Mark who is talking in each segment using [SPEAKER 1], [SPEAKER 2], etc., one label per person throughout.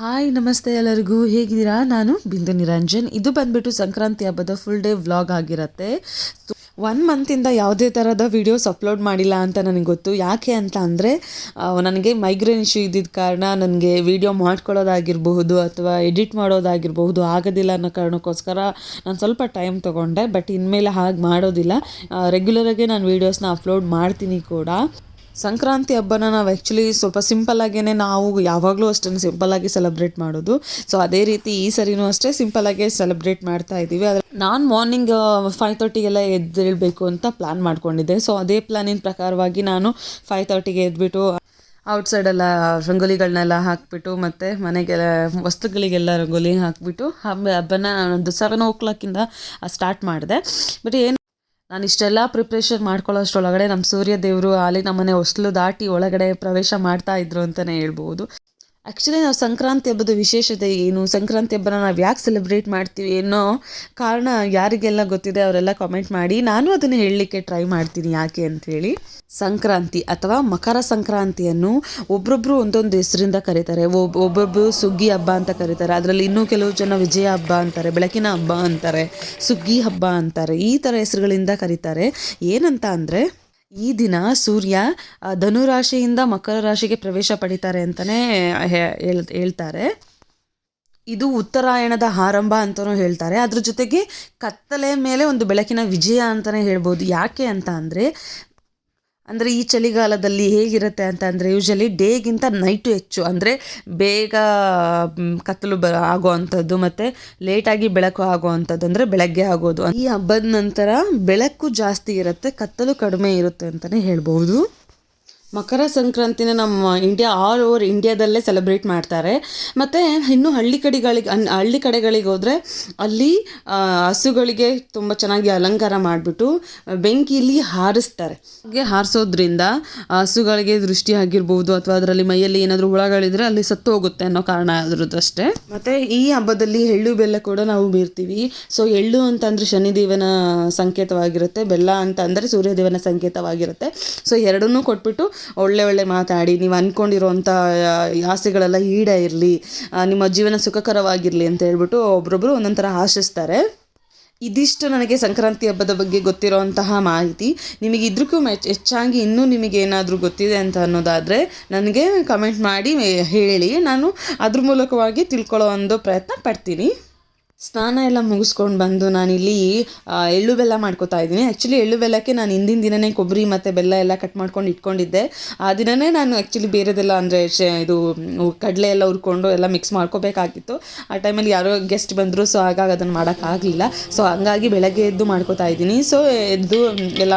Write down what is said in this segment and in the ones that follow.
[SPEAKER 1] Hi ನಮಸ್ತೆ ಎಲ್ಲರಿಗೂ. ಹೇಗಿದ್ದೀರಾ? ನಾನು ಬಿಂದು ನಿರಂಜನ್. ಇದು ಬಂದ್ಬಿಟ್ಟು ಸಂಕ್ರಾಂತಿ ಹಬ್ಬದ ಫುಲ್ ಡೇ ವ್ಲಾಗ್ ಆಗಿರುತ್ತೆ. ಒನ್ ಮಂತಿಂದ ಯಾವುದೇ ಥರದ ವೀಡಿಯೋಸ್ ಅಪ್ಲೋಡ್ ಮಾಡಿಲ್ಲ ಅಂತ ನನಗೆ ಗೊತ್ತು. ಯಾಕೆ ಅಂತ ಅಂದರೆ ನನಗೆ ಮೈಗ್ರೇನ್ ಇಶ್ಯೂ ಇದ್ದಿದ್ದ ಕಾರಣ ನನಗೆ ವೀಡಿಯೋ ಮಾಡ್ಕೊಳ್ಳೋದಾಗಿರಬಹುದು ಅಥವಾ ಎಡಿಟ್ ಮಾಡೋದಾಗಿರಬಹುದು ಆಗೋದಿಲ್ಲ ಅನ್ನೋ ಕಾರಣಕ್ಕೋಸ್ಕರ ನಾನು ಸ್ವಲ್ಪ ಟೈಮ್ ತೊಗೊಂಡೆ. ಬಟ್ ಇನ್ಮೇಲೆ ಹಾಗೆ ಮಾಡೋದಿಲ್ಲ. ರೆಗ್ಯುಲರಾಗಿ ನಾನು ವೀಡಿಯೋಸ್ನ ಅಪ್ಲೋಡ್ ಮಾಡ್ತೀನಿ ಕೂಡ. ಸಂಕ್ರಾಂತಿ ಹಬ್ಬನ ನಾವು ಆ್ಯಕ್ಚುಲಿ ಸ್ವಲ್ಪ ಸಿಂಪಲ್ಲಾಗೇ ನಾವು ಯಾವಾಗಲೂ ಅಷ್ಟೇ ಸಿಂಪಲ್ಲಾಗಿ ಸೆಲೆಬ್ರೇಟ್ ಮಾಡೋದು. ಸೊ ಅದೇ ರೀತಿ ಈ ಸರಿನೂ ಅಷ್ಟೇ ಸಿಂಪಲ್ಲಾಗೆ ಸೆಲೆಬ್ರೇಟ್ ಮಾಡ್ತಾ ಇದ್ದೀವಿ. ಆದರೆ ನಾನು ಮಾರ್ನಿಂಗ್ ಫೈವ್ ತರ್ಟಿಗೆಲ್ಲ ಎದ್ದೇಳಬೇಕು ಅಂತ ಪ್ಲ್ಯಾನ್ ಮಾಡ್ಕೊಂಡಿದ್ದೆ. ಸೊ ಅದೇ ಪ್ಲ್ಯಾನಿನ ಪ್ರಕಾರವಾಗಿ ನಾನು ಫೈವ್ ತರ್ಟಿಗೆ ಎದ್ಬಿಟ್ಟು ಔಟ್ಸೈಡೆಲ್ಲ ರಂಗೋಲಿಗಳನ್ನೆಲ್ಲ ಹಾಕಿಬಿಟ್ಟು ಮತ್ತು ಮನೆಗೆಲ್ಲ, ವಸ್ತುಗಳಿಗೆಲ್ಲ ರಂಗೋಲಿ ಹಾಕಿಬಿಟ್ಟು ಹಬ್ಬ, ಹಬ್ಬನ ಒಂದು ಸೆವೆನ್ ಓ ಕ್ಲಾಕಿಂದ ಸ್ಟಾರ್ಟ್ ಮಾಡಿದೆ. ಬಟ್ ಏನು ನಾನು ಇಷ್ಟೆಲ್ಲ ಪ್ರಿಪ್ರೇಷನ್ ಮಾಡ್ಕೊಳ್ಳೋಷ್ಟ್ರೊಳಗಡೆ ನಮ್ಮ ಸೂರ್ಯ ದೇವರು ನಮ್ಮನೆ ಹೊಸ್ಲು ದಾಟಿ ಒಳಗಡೆ ಪ್ರವೇಶ ಮಾಡ್ತಾ ಇದ್ರು ಅಂತಲೇ ಹೇಳ್ಬೋದು. ಆ್ಯಕ್ಚುಲಿ ನಾವು ಸಂಕ್ರಾಂತಿ ಹಬ್ಬದ ವಿಶೇಷತೆ ಏನು? ಸಂಕ್ರಾಂತಿ ಹಬ್ಬನ ನಾವು ಯಾಕೆ ಸೆಲೆಬ್ರೇಟ್ ಮಾಡ್ತೀವಿ ಅನ್ನೋ ಕಾರಣ ಯಾರಿಗೆಲ್ಲ ಗೊತ್ತಿದೆ ಅವರೆಲ್ಲ ಕಾಮೆಂಟ್ ಮಾಡಿ. ನಾನು ಅದನ್ನು ಹೇಳಲಿಕ್ಕೆ ಟ್ರೈ ಮಾಡ್ತೀನಿ ಯಾಕೆ ಅಂಥೇಳಿ ಸಂಕ್ರಾಂತಿ ಅಥವಾ ಮಕರ ಸಂಕ್ರಾಂತಿಯನ್ನು ಒಬ್ಬೊಬ್ಬರು ಒಂದೊಂದು ಹೆಸರಿಂದ ಕರೀತಾರೆ. ಒಬ್ ಒಬ್ಬೊಬ್ಬರು ಸುಗ್ಗಿ ಹಬ್ಬ ಅಂತ ಕರೀತಾರೆ. ಅದರಲ್ಲಿ ಇನ್ನೂ ಕೆಲವು ಜನ ವಿಜಯ ಹಬ್ಬ ಅಂತಾರೆ, ಬೆಳಕಿನ ಹಬ್ಬ ಅಂತಾರೆ, ಸುಗ್ಗಿ ಹಬ್ಬ ಅಂತಾರೆ, ಈ ಥರ ಹೆಸರುಗಳಿಂದ ಕರೀತಾರೆ. ಏನಂತ ಅಂದರೆ ಈ ದಿನ ಸೂರ್ಯ ಧನುರಾಶಿಯಿಂದ ಮಕರ ರಾಶಿಗೆ ಪ್ರವೇಶ ಪಡಿತಾರೆ ಅಂತಲೇ ಹೇಳ್, ಹೇಳ್ತಾರೆ. ಇದು ಉತ್ತರಾಯಣದ ಆರಂಭ ಅಂತಲೂ ಹೇಳ್ತಾರೆ. ಅದ್ರ ಜೊತೆಗೆ ಕತ್ತಲೆ ಮೇಲೆ ಒಂದು ಬೆಳಕಿನ ವಿಜಯ ಅಂತಲೇ ಹೇಳ್ಬೋದು. ಯಾಕೆ ಅಂತ ಅಂದರೆ ಅಂದರೆ ಈ ಚಳಿಗಾಲದಲ್ಲಿ ಹೇಗಿರುತ್ತೆ ಅಂತ ಅಂದರೆ ಯೂಶಲಿ ಡೇಗಿಂತ ನೈಟು ಹೆಚ್ಚು. ಅಂದರೆ ಬೇಗ ಕತ್ತಲು ಬ ಆಗೋ ಅಂಥದ್ದು ಮತ್ತು ಲೇಟಾಗಿ ಬೆಳಕು ಆಗೋ ಅಂಥದ್ದು ಅಂದರೆ ಬೆಳಗ್ಗೆ ಆಗೋದು. ಈ ಹಬ್ಬದ ನಂತರ ಬೆಳಕು ಜಾಸ್ತಿ ಇರುತ್ತೆ, ಕತ್ತಲು ಕಡಿಮೆ ಇರುತ್ತೆ ಅಂತಲೇ ಹೇಳ್ಬೋದು ಮಕರ ಸಂಕ್ರಾಂತಿನ ನಮ್ಮ ಇಂಡಿಯಾ ಆಲ್ ಓವರ್ ಇಂಡಿಯಾದಲ್ಲೇ ಸೆಲೆಬ್ರೇಟ್ ಮಾಡ್ತಾರೆ. ಮತ್ತು ಇನ್ನು ಹಳ್ಳಿ ಕಡೆಗಳಿಗೆ ಅನ್ ಹಳ್ಳಿ ಕಡೆಗಳಿಗೆ ಹೋದರೆ ಅಲ್ಲಿ ಹಸುಗಳಿಗೆ ತುಂಬ ಚೆನ್ನಾಗಿ ಅಲಂಕಾರ ಮಾಡಿಬಿಟ್ಟು ಬೆಂಕಿಯಲ್ಲಿ ಹಾರಿಸ್ತಾರೆ. ಹಾಗೆ ಹಾರಿಸೋದ್ರಿಂದ ಹಸುಗಳಿಗೆ ದೃಷ್ಟಿ ಆಗಿರ್ಬೋದು ಅಥವಾ ಅದರಲ್ಲಿ ಮೈಯಲ್ಲಿ ಏನಾದರೂ ಹುಳಗಳಿದ್ರೆ ಅಲ್ಲಿ ಸತ್ತು ಹೋಗುತ್ತೆ ಅನ್ನೋ ಕಾರಣ ಅಷ್ಟೇ ಮತ್ತು ಈ ಹಬ್ಬದಲ್ಲಿ ಎಳ್ಳು ಬೆಲ್ಲ ಕೂಡ ನಾವು ಬೀರ್ತೀವಿ. ಸೊ ಎಳ್ಳು ಅಂತಂದರೆ ಶನಿದೇವನ ಸಂಕೇತವಾಗಿರುತ್ತೆ ಬೆಲ್ಲ ಅಂತ ಅಂದರೆ ಸೂರ್ಯದೇವನ ಸಂಕೇತವಾಗಿರುತ್ತೆ. ಸೊ ಎರಡನ್ನೂ ಕೊಟ್ಬಿಟ್ಟು ಒಳ್ಳೆ ಒಳ್ಳೆ ಮಾತಾಡಿ, ನೀವು ಅಂದ್ಕೊಂಡಿರೋಂಥ ಆಸೆಗಳೆಲ್ಲ ಈಡೇರಲಿ ನಿಮ್ಮ ಜೀವನ ಸುಖಕರವಾಗಿರಲಿ ಅಂತ ಹೇಳ್ಬಿಟ್ಟು ಒಬ್ರೊಬ್ರು ಒಂದೊಂಥರ ಥರ ಆಶಿಸ್ತಾರೆ. ಇದಿಷ್ಟು ನನಗೆ ಸಂಕ್ರಾಂತಿ ಹಬ್ಬದ ಬಗ್ಗೆ ಗೊತ್ತಿರೋಂತಹ ಮಾಹಿತಿ. ನಿಮಗೆ ಇದ್ರಕ್ಕೂ ಮೆಚ್, ಹೆಚ್ಚಾಗಿ ಇನ್ನೂ ನಿಮಗೆ ಏನಾದರೂ ಗೊತ್ತಿದೆ ಅಂತ ಅನ್ನೋದಾದರೆ, ನನಗೆ ಕಮೆಂಟ್ ಮಾಡಿ ಹೇಳಿ. ನಾನು ಅದ್ರ ಮೂಲಕವಾಗಿ ತಿಳ್ಕೊಳ್ಳೋ ಒಂದು ಪ್ರಯತ್ನ ಪಡ್ತೀನಿ. ಸ್ನಾನ ಎಲ್ಲ ಮುಗಿಸ್ಕೊಂಡು ಬಂದು ನಾನಿಲ್ಲಿ ಎಳ್ಳು ಬೆಲ್ಲ ಮಾಡ್ಕೊತಾ ಇದ್ದೀನಿ. ಆ್ಯಕ್ಚುಲಿ ಎಳ್ಳು ಬೆಲ್ಲಕ್ಕೆ ನಾನು ಹಿಂದಿನ ದಿನನೇ ಕೊಬ್ಬರಿ ಮತ್ತು ಬೆಲ್ಲ ಎಲ್ಲ ಕಟ್ ಮಾಡ್ಕೊಂಡು ಇಟ್ಕೊಂಡಿದ್ದೆ. ಆ ದಿನನೇ ನಾನು ಆ್ಯಕ್ಚುಲಿ ಬೇರೆದೆಲ್ಲ ಅಂದರೆ ಇದು ಕಡಲೆ ಎಲ್ಲ ಹುರ್ಕೊಂಡು ಎಲ್ಲ ಮಿಕ್ಸ್ ಮಾಡ್ಕೋಬೇಕಾಗಿತ್ತು. ಆ ಟೈಮಲ್ಲಿ ಯಾರೋ ಗೆಸ್ಟ್ ಬಂದರು ಸೊ ಹಾಗಾಗಿ ಅದನ್ನು ಮಾಡೋಕ್ಕಾಗಲಿಲ್ಲ ಸೊ ಹಂಗಾಗಿ ಬೆಳಗ್ಗೆ ಎದ್ದು ಮಾಡ್ಕೋತಾ ಇದ್ದೀನಿ. ಸೊ ಎದ್ದು ಎಲ್ಲ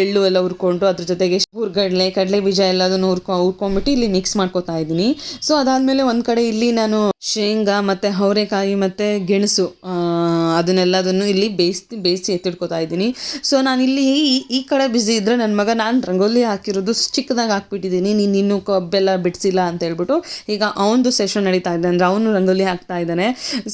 [SPEAKER 1] ಎಳ್ಳು ಎಲ್ಲ ಹುರ್ಕೊಂಡು ಅದ್ರ ಜೊತೆಗೆ ಹುರ್ಗಡ್ಲೆ ಕಡಲೆ ಬೀಜ ಎಲ್ಲದನ್ನು ಹುರ್ಕೊ, ಹುರ್ಕೊಂಡ್ಬಿಟ್ಟು ಇಲ್ಲಿ ಮಿಕ್ಸ್ ಮಾಡ್ಕೋತಾ ಇದ್ದೀನಿ. ಸೊ ಅದಾದಮೇಲೆ ಒಂದು ಕಡೆ ಇಲ್ಲಿ ನಾನು ಶೇಂಗಾ ಮತ್ತು ಅವರೆಕಾಯಿ ಮತ್ತು ಗೆಣಸು ಅದನ್ನೆಲ್ಲದನ್ನು ಇಲ್ಲಿ ಬೇಯಿಸಿ ಬೇಯಿಸಿ ಎತ್ತಿಡ್ಕೊತಾ ಇದ್ದೀನಿ. ಸೊ ನಾನಿಲ್ಲಿ ಈ ಈ ಕಡೆ ಬ್ಯುಸಿ ಇದ್ದರೆ ನನ್ನ ಮಗ ನಾನು ರಂಗೋಲಿ ಹಾಕಿರೋದು ಚಿಕ್ಕದಾಗಿ ಹಾಕ್ಬಿಟ್ಟಿದ್ದೀನಿ. ನೀನು ಇನ್ನೂ ಕಬ್ಬೆಲ್ಲ ಬಿಡಿಸಿಲ್ಲ ಅಂತ ಹೇಳ್ಬಿಟ್ಟು ಈಗ ಅವನದು ಸೆಷನ್ ನಡೀತಾ ಇದೆ ಅಂದರೆ ಅವನು ರಂಗೋಲಿ ಹಾಕ್ತಾ ಇದ್ದಾನೆ.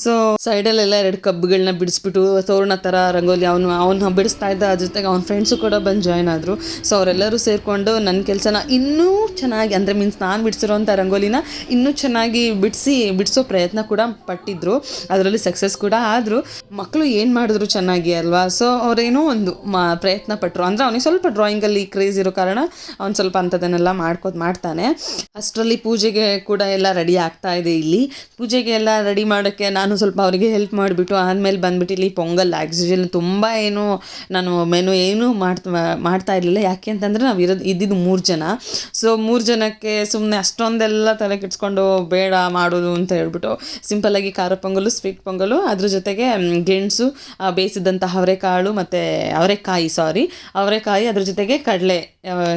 [SPEAKER 1] ಸೊ ಸೈಡಲ್ಲೆಲ್ಲ ಎರಡು ಕಬ್ಬುಗಳನ್ನ ಬಿಡಿಸ್ಬಿಟ್ಟು ತೋರಣ ಥರ ರಂಗೋಲಿ ಅವನು ಅವನು ಬಿಡಿಸ್ತಾ ಇದ್ದ, ಅದ್ರ ಜೊತೆಗೆ ಅವ್ನ ಫ್ರೆಂಡ್ಸು ಕೂಡ ಬಂದು ಜಾಯ್ನ್ ಆದರು. ಸೊ ಅವರೆಲ್ಲರೂ ಸೇರಿಕೊಂಡು ನನ್ನ ಕೆಲಸನ ಇನ್ನೂ ಚೆನ್ನಾಗಿ, ಅಂದರೆ ಮೀನ್ಸ್ ನಾನು ಬಿಡಿಸಿರೋಂಥ ರಂಗೋಲಿನ ಇನ್ನೂ ಚೆನ್ನಾಗಿ ಬಿಡಿಸಿ, ಬಿಡಿಸೋ ಪ್ರಯತ್ನ ಕೂಡ ಪಟ್ಟಿದ್ರು. ಅದರಲ್ಲಿ ಸಕ್ಸಸ್ ಕೂಡ ಆದರು. ಮಕ್ಕಳು ಏನು ಮಾಡಿದ್ರು ಚೆನ್ನಾಗಿ ಅಲ್ವಾ? ಸೊ ಅವರೇನೋ ಒಂದು ಮಾ, ಪ್ರಯತ್ನ ಪಟ್ಟರು ಅಂದರೆ ಅವನಿಗೆ ಸ್ವಲ್ಪ ಡ್ರಾಯಿಂಗಲ್ಲಿ ಕ್ರೇಜ್ ಇರೋ ಕಾರಣ ಅವ್ನು ಸ್ವಲ್ಪ ಅಂಥದ್ದನ್ನೆಲ್ಲ ಮಾಡ್ಕೋದು ಮಾಡ್ತಾನೆ. ಅಷ್ಟರಲ್ಲಿ ಪೂಜೆಗೆ ಕೂಡ ಎಲ್ಲ ರೆಡಿ ಆಗ್ತಾ ಇದೆ ಇಲ್ಲಿ. ಪೂಜೆಗೆ ಎಲ್ಲ ರೆಡಿ ಮಾಡೋಕ್ಕೆ ನಾನು ಸ್ವಲ್ಪ ಅವರಿಗೆ ಹೆಲ್ಪ್ ಮಾಡಿಬಿಟ್ಟು ಆದಮೇಲೆ ಬಂದ್ಬಿಟ್ಟು ಇಲ್ಲಿ ಪೊಂಗಲ್ ಆಕ್ಸಿಜನ್ ತುಂಬ ಏನು ನಾನು ಮೆನು ಏನೂ ಮಾಡ್ತಾ ಮಾಡ್ತಾ ಇರಲಿಲ್ಲ. ಯಾಕೆ ಅಂತಂದರೆ ನಾವು ಇರೋದು, ಇದ್ದಿದ್ದು ಮೂರು ಜನ. ಸೊ ಮೂರು ಜನಕ್ಕೆ ಸುಮ್ಮನೆ ಅಷ್ಟೊಂದೆಲ್ಲ ತಲೆ ಕೆಡ್ಸ್ಕೊಂಡು ಬೇಡ ಮಾಡೋದು ಅಂತ ಹೇಳ್ಬಿಟ್ಟು ಸಿಂಪಲ್ಲಾಗಿ ಖಾರ ಪೊಂಗಲು ಸ್ವೀಟ್ ಪೊಂಗಲು. ಅದ್ರ ಜೊತೆಗೆ ಗೆಣಸು ಆ, ಬೇಯಿಸಿದಂಥ ಅವರೆಕಾಳು ಮತ್ತು ಅವರೆಕಾಯಿ ಸಾರಿ ಅವರೆಕಾಯಿ ಅದ್ರ ಜೊತೆಗೆ ಕಡಲೆ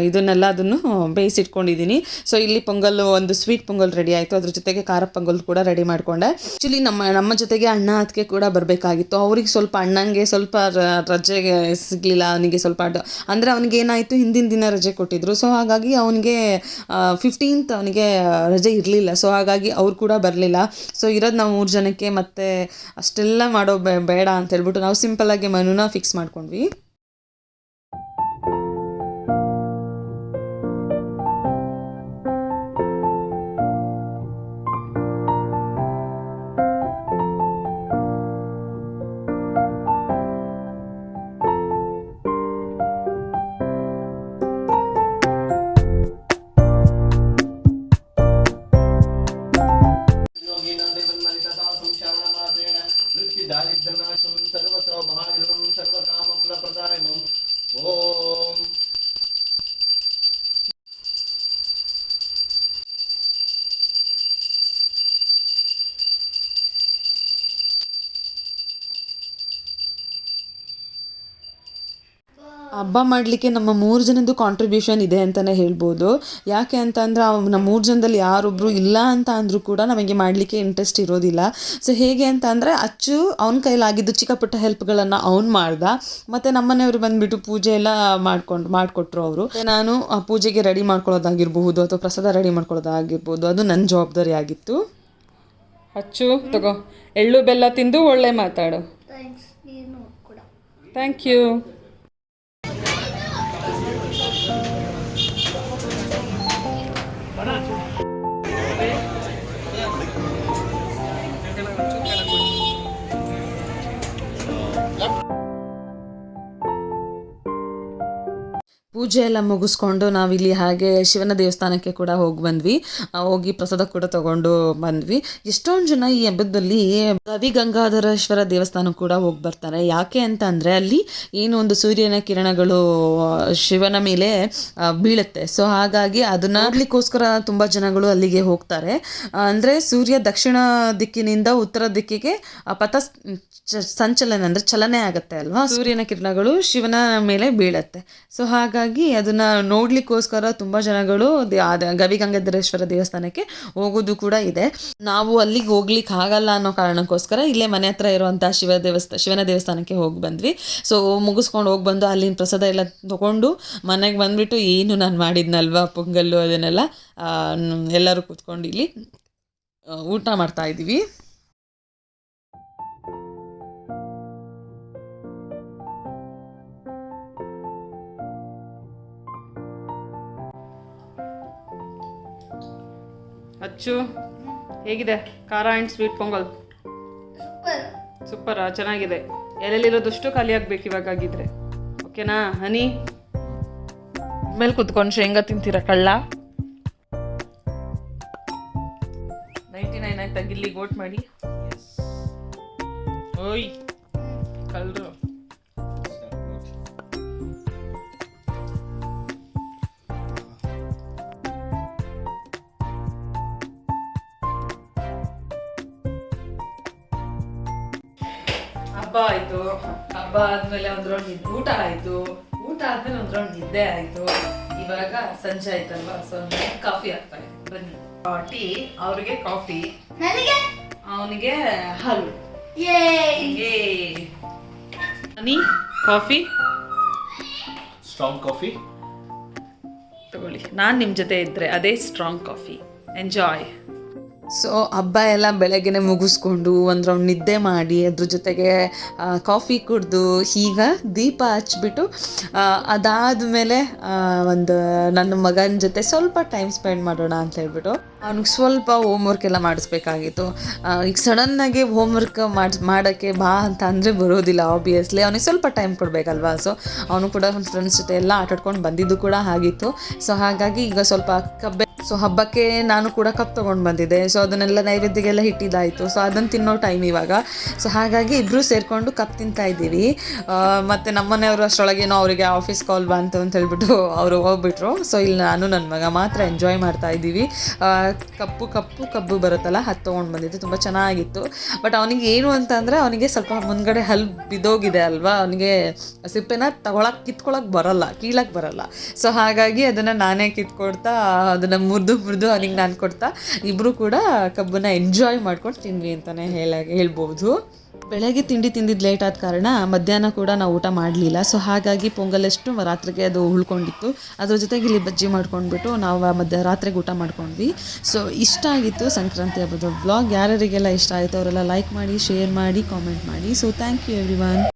[SPEAKER 1] ಇದನ್ನೆಲ್ಲ ಅದನ್ನು ಬೇಯಿಸಿಟ್ಕೊಂಡಿದ್ದೀನಿ. ಸೊ ಇಲ್ಲಿ ಪೊಂಗಲ್ ಒಂದು ಸ್ವೀಟ್ ಪೊಂಗಲ್ ರೆಡಿ ಆಯಿತು. ಅದ್ರ ಜೊತೆಗೆ ಖಾರ ಪೊಂಗಲ್ ಕೂಡ ರೆಡಿ ಮಾಡಿಕೊಂಡೆ. ಆ್ಯಕ್ಚುಲಿ ನಮ್ಮ ನಮ್ಮ ಜೊತೆಗೆ ಅಣ್ಣ ಅದಕ್ಕೆ ಕೂಡ ಬರಬೇಕಾಗಿತ್ತು. ಅವ್ರಿಗೆ ಸ್ವಲ್ಪ ಅಣ್ಣಂಗೆ ಸ್ವಲ್ಪ ರಜೆಗೆ ಸಿಗಲಿಲ್ಲ. ಅವನಿಗೆ ಸ್ವಲ್ಪ ಅಂದರೆ ಅವನಿಗೆ ಏನಾಯಿತು ಹಿಂದಿನ ದಿನ ರಜೆ ಕೊಟ್ಟಿದ್ರು. ಸೊ ಹಾಗಾಗಿ ಅವನಿಗೆ ಫಿಫ್ಟೀನ್ತ್ ಅವನಿಗೆ ರಜೆ ಇರಲಿಲ್ಲ. ಸೊ ಹಾಗಾಗಿ ಅವ್ರು ಕೂಡ ಬರಲಿಲ್ಲ. ಸೊ ಇರೋದು ನಾವು ಮೂರು ಜನಕ್ಕೆ ಮತ್ತು ಅಷ್ಟೆಲ್ಲ ಮಾಡೋ ಬೇಡ ಅಂತ ಹೇಳ್ಬಿಟ್ಟು ನಾವು ಸಿಂಪಲ್ಲಾಗಿ ಮನುನ ಫಿಕ್ಸ್ ಮಾಡ್ಕೊಂಡ್ವಿ. ಹಬ್ಬ ಮಾಡಲಿಕ್ಕೆ ನಮ್ಮ ಮೂರು ಜನದ್ದು ಕಾಂಟ್ರಿಬ್ಯೂಷನ್ ಇದೆ ಅಂತಲೇ ಹೇಳ್ಬೋದು. ಯಾಕೆ ಅಂತ ಅಂದರೆ ನಮ್ಮ ಮೂರು ಜನದಲ್ಲಿ ಯಾರೊಬ್ಬರು ಇಲ್ಲ ಅಂತ ಅಂದರೂ ಕೂಡ ನಮಗೆ ಮಾಡಲಿಕ್ಕೆ ಇಂಟ್ರೆಸ್ಟ್ ಇರೋದಿಲ್ಲ. ಸೊ ಹೇಗೆ ಅಂತ ಅಂದರೆ ಅಚ್ಚು ಅವನ ಕೈಲಾಗಿದ್ದು ಚಿಕ್ಕ ಪುಟ್ಟ ಹೆಲ್ಪ್ಗಳನ್ನು ಅವ್ನು ಮಾಡ್ದ. ಮತ್ತು ನಮ್ಮನೆಯವರು ಬಂದುಬಿಟ್ಟು ಪೂಜೆ ಎಲ್ಲ ಮಾಡ್ಕೊಂಡು ಮಾಡಿಕೊಟ್ರು ಅವರು. ನಾನು ಆ ಪೂಜೆಗೆ ರೆಡಿ ಮಾಡ್ಕೊಳ್ಳೋದಾಗಿರ್ಬಹುದು ಅಥವಾ ಪ್ರಸಾದ ರೆಡಿ ಮಾಡ್ಕೊಳ್ಳೋದಾಗಿರ್ಬೋದು. ಅದು ನನ್ನ ಜವಾಬ್ದಾರಿ ಆಗಿತ್ತು.
[SPEAKER 2] ಅಚ್ಚು ತಗೋ. ಎಳ್ಳು ಬೆಲ್ಲ ತಿಂದು ಒಳ್ಳೆ ಮಾತಾಡು.
[SPEAKER 3] ಥ್ಯಾಂಕ್ಸ್ ನೀನು ಕೂಡ.
[SPEAKER 2] ಥ್ಯಾಂಕ್ ಯು
[SPEAKER 1] ಪೂಜೆ ಎಲ್ಲ ಮುಗಿಸ್ಕೊಂಡು ನಾವಿಲ್ಲಿ ಹಾಗೆ ಶಿವನ ದೇವಸ್ಥಾನಕ್ಕೆ ಕೂಡ ಹೋಗಿ ಬಂದ್ವಿ. ಹೋಗಿ ಪ್ರಸಾದ ಕೂಡ ತಗೊಂಡು ಬಂದ್ವಿ. ಎಷ್ಟೊಂದು ಜನ ಈ ಹಬ್ಬದಲ್ಲಿ ರವಿ ಗಂಗಾಧರೇಶ್ವರ ದೇವಸ್ಥಾನ ಕೂಡ ಹೋಗಿ ಬರ್ತಾರೆ. ಯಾಕೆ ಅಂತ ಅಂದರೆ ಅಲ್ಲಿ ಏನು ಒಂದು ಸೂರ್ಯನ ಕಿರಣಗಳು ಶಿವನ ಮೇಲೆ ಬೀಳುತ್ತೆ. ಸೊ ಹಾಗಾಗಿ ಅದನ್ನ ನೋಡ್ಲಿಕ್ಕೋಸ್ಕರ ತುಂಬ ಜನಗಳು ಅಲ್ಲಿಗೆ ಹೋಗ್ತಾರೆ. ಅಂದರೆ ಸೂರ್ಯ ದಕ್ಷಿಣ ದಿಕ್ಕಿನಿಂದ ಉತ್ತರ ದಿಕ್ಕಿಗೆ ಪಥ ಸಂಚಲನ ಅಂದರೆ ಚಲನೆ ಆಗುತ್ತೆ ಅಲ್ವಾ? ಸೂರ್ಯನ ಕಿರಣಗಳು ಶಿವನ ಮೇಲೆ ಬೀಳತ್ತೆ. ಸೊ ಹಾಗಾಗಿ ಅದನ್ನ ನೋಡ್ಲಿಕ್ಕೋಸ್ಕರ ತುಂಬ ಜನಗಳು ಗವಿಗಂಗಾಧರೇಶ್ವರ ದೇವಸ್ಥಾನಕ್ಕೆ ಹೋಗೋದು ಕೂಡ ಇದೆ. ನಾವು ಅಲ್ಲಿಗೆ ಹೋಗ್ಲಿಕ್ಕೆ ಆಗಲ್ಲ ಅನ್ನೋ ಕಾರಣಕ್ಕೋಸ್ಕರ ಇಲ್ಲೇ ಮನೆ ಹತ್ರ ಇರುವಂಥ ಶಿವ ದೇವಸ್ಥಾನ ಶಿವನ ದೇವಸ್ಥಾನಕ್ಕೆ ಹೋಗಿ ಬಂದ್ವಿ. ಸೊ ಮುಗಿಸ್ಕೊಂಡು ಹೋಗಿ ಬಂದು ಅಲ್ಲಿನ ಪ್ರಸಾದ ಎಲ್ಲ ತಗೊಂಡು ಮನೆಗೆ ಬಂದ್ಬಿಟ್ಟು ಏನು ನಾನು ಮಾಡಿದ್ನಲ್ವಾ ಪೊಂಗಲ್ಲು ಅದನ್ನೆಲ್ಲ? ಎಲ್ಲರೂ ಕೂತ್ಕೊಂಡು ಇಲ್ಲಿ ಊಟ ಮಾಡ್ತಾ ಇದ್ದೀವಿ.
[SPEAKER 2] ಅಚ್ಚು ಹೇಗಿದೆ? ಖಾರ ಆ್ಯಂಡ್ ಸ್ವೀಟ್ ಪೊಂಗಲ್?
[SPEAKER 3] ಸೂಪರ್.
[SPEAKER 2] ಸೂಪರಾ ಚೆನ್ನಾಗಿದೆ. ಎಲ್ಲೆಲ್ಲಿರೋದಷ್ಟು ಖಾಲಿ ಆಗ್ಬೇಕು ಇವಾಗಾಗಿದ್ರೆ. ಓಕೆನಾ? ಹನಿ? ಮೇಲೆ ಕುತ್ಕೊಂಡು ಶೇಂಗಾ ತಿಂತೀರ ಕಳ್ಳ? ನೈಂಟಿ ನೈನ್ ಆಯ್ತಾ ಗಿಲ್ಲಿ ಗೋಟ್ ಮಾಡಿ ಓಯ್ ಕಳ್ರು. ಹಬ್ಬ ಆಯ್ತು. ಹಬ್ಬ ಆದ್ಮೇಲೆ ಒಂದ್ ರೌಂಡ್ ಊಟ ಆಯ್ತು. ಊಟ ಆದ್ಮೇಲೆ ಒಂದ್ ರೌಂಡ್ ನಿದ್ದೆ ಆಯ್ತು. ಇವಾಗ ಸಂಜೆ ಆಯ್ತಲ್ವಾ? ಸೊ ಕಾಫಿ ಆಗ್ತಾರೆ ಬನ್ನಿ. ಟೀ ಅವ್ರಿಗೆ ಕಾಫಿ
[SPEAKER 3] ನನಗೆ?
[SPEAKER 2] ಅವನಿಗೆ ಹಾಲು. ಹನಿ ಕಾಫಿ
[SPEAKER 4] ಸ್ಟ್ರಾಂಗ್ ಕಾಫಿ
[SPEAKER 2] ತಗೊಳ್ಳಿ. ನಾನು ನಿಮ್ಮ ಜೊತೆ ಇದ್ದರೆ ಅದೇ ಸ್ಟ್ರಾಂಗ್ ಕಾಫಿ ಎಂಜಾಯ್
[SPEAKER 1] ಸೊ ಹಬ್ಬ ಎಲ್ಲ ಬೆಳಗ್ಗೆನೆ ಮುಗಿಸ್ಕೊಂಡು ಒಂದು ರೌಂಡ್ ನಿದ್ದೆ ಮಾಡಿ ಅದ್ರ ಜೊತೆಗೆ ಕಾಫಿ ಕುಡಿದು ಈಗ ದೀಪ ಅದಾದ ಮೇಲೆ ಒಂದು ನನ್ನ ಮಗನ ಜೊತೆ ಸ್ವಲ್ಪ ಟೈಮ್ ಸ್ಪೆಂಡ್ ಮಾಡೋಣ ಅಂತ ಹೇಳ್ಬಿಟ್ಟು ಅವ್ನಿಗೆ ಸ್ವಲ್ಪ ಹೋಮ್ವರ್ಕ್ ಎಲ್ಲ ಮಾಡಿಸ್ಬೇಕಾಗಿತ್ತು. ಈಗ ಸಡನ್ನಾಗಿ ಹೋಮ್ವರ್ಕ್ ಮಾಡಿ, ಮಾಡೋಕ್ಕೆ ಬಾ ಅಂತ ಅಂದರೆ ಬರೋದಿಲ್ಲ ಆಬ್ವಿಯಸ್ಲಿ ಅವನಿಗೆ ಸ್ವಲ್ಪ ಟೈಮ್ ಕೊಡಬೇಕಲ್ವಾ? ಸೊ ಅವನು ಕೂಡ ಅವ್ನ ಫ್ರೆಂಡ್ಸ್ ಜೊತೆ ಎಲ್ಲ ಆಟಾಡ್ಕೊಂಡು ಬಂದಿದ್ದು ಕೂಡ ಆಗಿತ್ತು. ಸೊ ಹಾಗಾಗಿ ಈಗ ಸ್ವಲ್ಪ ಕಬ್ಬೆ ಸೊ ಹಬ್ಬಕ್ಕೆ ನಾನು ಕೂಡ ಕಪ್ ತೊಗೊಂಡು ಬಂದಿದ್ದೆ. ಸೊ ಅದನ್ನೆಲ್ಲ ನೈವೇದ್ಯಗೆಲ್ಲ ಹಿಟ್ಟಿದ್ದಾಯಿತು. ಸೊ ಅದನ್ನು ತಿನ್ನೋ ಟೈಮ್ ಇವಾಗ. ಸೊ ಹಾಗಾಗಿ ಇಬ್ಬರು ಸೇರಿಕೊಂಡು ಕಪ್ ತಿಂತಾ ಇದ್ದೀವಿ. ಮತ್ತು ನಮ್ಮನೆಯವರು ಅಷ್ಟರೊಳಗೇನೋ ಅವರಿಗೆ ಆಫೀಸ್ ಕಾಲ್ ಬಂತು ಅಂತ ಹೇಳ್ಬಿಟ್ಟು ಅವರು ಹೋಗ್ಬಿಟ್ರು. ಸೊ ಇಲ್ಲಿ ನಾನು ನನ್ನ ಮಗ ಮಾತ್ರ ಎಂಜಾಯ್ ಮಾಡ್ತಾ ಇದ್ದೀವಿ. ಕಪ್ಪು ಕಪ್ಪು, ಕಬ್ಬು ಬರುತ್ತಲ್ಲ, ಅದು ತೊಗೊಂಡು ಬಂದಿದ್ದು. ತುಂಬ ಚೆನ್ನಾಗಿತ್ತು. ಬಟ್ ಅವನಿಗೆ ಏನು ಅಂತಂದರೆ ಅವನಿಗೆ ಸ್ವಲ್ಪ ಮುಂದ್ಗಡೆ ಹಲ್ ಬಿದ್ದೋಗಿದೆ ಅಲ್ವಾ? ಅವನಿಗೆ ಸಿಪ್ಪೆನ ತಗೊಳಕ್ಕೆ ಕಿತ್ಕೊಳಕ್ಕೆ ಬರಲ್ಲ ಕೀಳಕ್ಕೆ ಬರಲ್ಲ. ಸೊ ಹಾಗಾಗಿ ಅದನ್ನು ನಾನೇ ಕಿತ್ಕೊಡ್ತಾ ಅದನ್ನು ಮುರಿದು ಮುರಿದು ಅವನಿಗೆ ನಾನು ಕೊಡ್ತಾ. ಇಬ್ಬರು ಕೂಡ ಕಬ್ಬನ್ನ ಎಂಜಾಯ್ ಮಾಡ್ಕೊಂಡು ತಿಂದ್ವಿ ಅಂತಲೇ ಹೇಳ, ಹೇಳ್ಬೋದು. ಬೆಳಗ್ಗೆ ತಿಂಡಿ ತಿಂದಿದ್ದು ಲೇಟ್ ಆದ ಕಾರಣ ಮಧ್ಯಾಹ್ನ ಕೂಡ ನಾವು ಊಟ ಮಾಡಲಿಲ್ಲ. ಸೊ ಹಾಗಾಗಿ ಪೊಂಗಲಷ್ಟು ರಾತ್ರಿಗೆ ಅದು ಉಳ್ಕೊಂಡಿತ್ತು. ಅದ್ರ ಜೊತೆಗೆ ಇಲ್ಲಿ ಬಜ್ಜಿ ಮಾಡ್ಕೊಂಡ್ಬಿಟ್ಟು ನಾವು ಮಧ್ಯ, ರಾತ್ರಿಗೆ ಊಟ ಮಾಡ್ಕೊಂಡ್ವಿ. ಸೊ ಇಷ್ಟ ಆಗಿತ್ತು ಸಂಕ್ರಾಂತಿ ಹಬ್ಬದ ಬ್ಲಾಗ್ ಯಾರ್ಯಾರಿಗೆಲ್ಲ ಇಷ್ಟ ಆಯಿತು ಅವರೆಲ್ಲ ಲೈಕ್ ಮಾಡಿ ಶೇರ್ ಮಾಡಿ ಕಾಮೆಂಟ್ ಮಾಡಿ. So thank you every